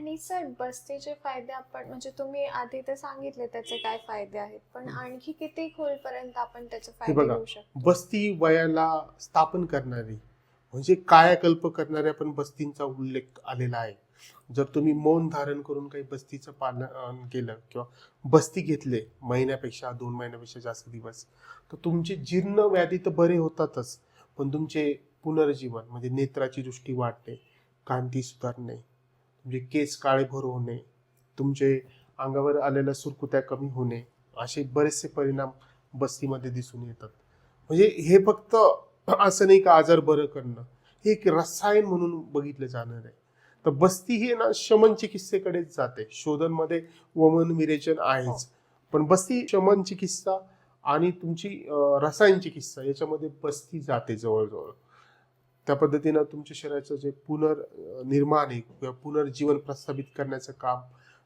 आणि सर बस्तीचे फायदे आपण म्हणजे तुम्ही आधी ते सांगितले त्याचे काय फायदे आहेत पण आणखी किती खोलपर्यंत आपण त्याचे फायदे. घेऊ शकतो बस्ती वयाला स्थापन करणारी म्हणजे कायाकल्प करणाऱ्या पण बस्तींचा उल्लेख आलेला आहे जर तुम्ही मौन धारण करून काही बस्तीचं पालन केलं किंवा बस्ती घेतले महिन्यापेक्षा दोन महिन्यापेक्षा जास्त दिवस तर तुमचे जीर्ण व्याधी तर बरे होतातच पण तुमचे पुनर्जीवन म्हणजे नेत्राची दृष्टी वाढणे कांती सुधारणे तुमचे केस काळेभोर होणे तुमचे अंगावर आलेल्या सुरकुत्या कमी होणे असे बरेचसे परिणाम बस्तीमध्ये दिसून येतात. म्हणजे हे फक्त असं नाही का आजार बरं करणं हे एक रसायन म्हणून बघितलं जाणार आहे. तर बस्ती ही ना शमन चिकित्सेकडेच जाते. शोधनमध्ये वमन विरेचन आहेच. पण बस्ती शमन चिकित्सा आणि तुमची रसायन चिकित्सा याच्यामध्ये बस्ती जाते जवळजवळ. त्या पद्धतीनं तुमच्या शरीराचं जे पुनर्निर्माण आहे किंवा पुनर्जीवन प्रस्थापित करण्याचं काम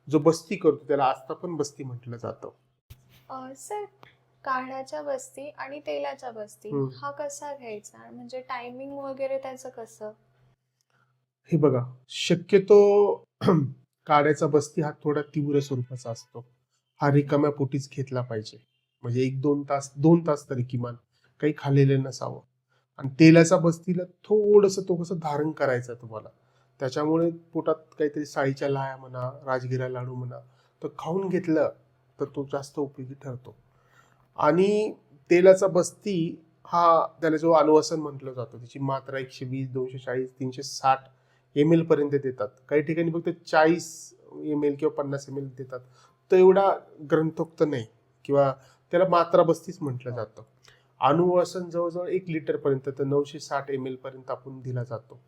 जो बस्ती करतो त्याला आस्थापन बस्ती म्हटलं जातं. सर काढ्याच्या बस्ती आणि तेलाच्या बस्ती. हा कसा घ्यायचा? म्हणजे टायमिंग वगैरे त्याचं कसं? हे बघा शक्यतो काड्याचा बस्ती हा थोडा तीव्र स्वरूपाचा असतो. हा रिकाम्या पोटीच घेतला पाहिजे. म्हणजे एक दोन तास दोन तास तरी किमान काही खाल्लेलं नसावं. आणि तेलाचा बस्तीला थोडंसं तो कसं धारण करायचं तुम्हाला. त्याच्यामुळे पोटात काहीतरी साळीच्या लाया म्हणा राजगिरा लाडू म्हणा तर खाऊन घेतलं तर तो जास्त उपयोगी ठरतो. आणि तेलाचा बस्ती हा त्याला जो अनुवासन म्हटलं जातं त्याची मात्रा एकशे वीस दोनशे चाळीस तीनशे साठ एम एल पर्यंत देतात. काही ठिकाणी फक्त चाळीस एम एल किंवा पन्नास एम एल देतात. तो एवढा ग्रंथोक्त नाही किंवा त्याला मात्रा बस्तीच म्हटलं जातं. अनुवासन जवळजवळ एक लिटर पर्यंत तर नऊशे साठ एम एल पर्यंत आपण दिला जातो.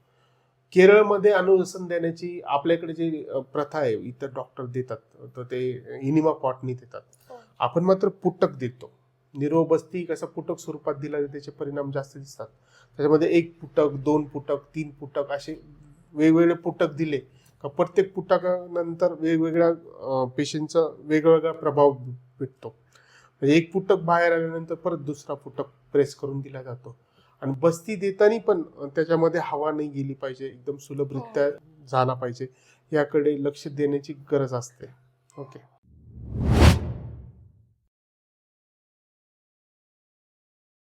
केरळमध्ये अनुवासन देण्याची आपल्याकडे जी प्रथा आहे इतर डॉक्टर देतात तर ते इनिमा पॉटनी देतात. हो. आपण मात्र पुटक देतो. निरो बस्ती कसा पुटक स्वरूपात दिला जातो त्याचे परिणाम जास्त दिसतात. त्याच्यामध्ये एक पुटक दोन पुटक तीन पुटक असे वेगवेगळे पुटक दिले का प्रत्येक पुटकानंतर वेगवेगळ्या पेशंटचा वेगवेगळा प्रभाव भेटतो. म्हणजे एक पुटक बाहेर आल्यानंतर परत दुसरा पुटक प्रेस करून दिला जातो. आणि बस्ती देताना पण त्याच्यामध्ये हवा नाही गेली पाहिजे एकदम सुलभरित्या झाला पाहिजे याकडे लक्ष देण्याची गरज असते. ओके.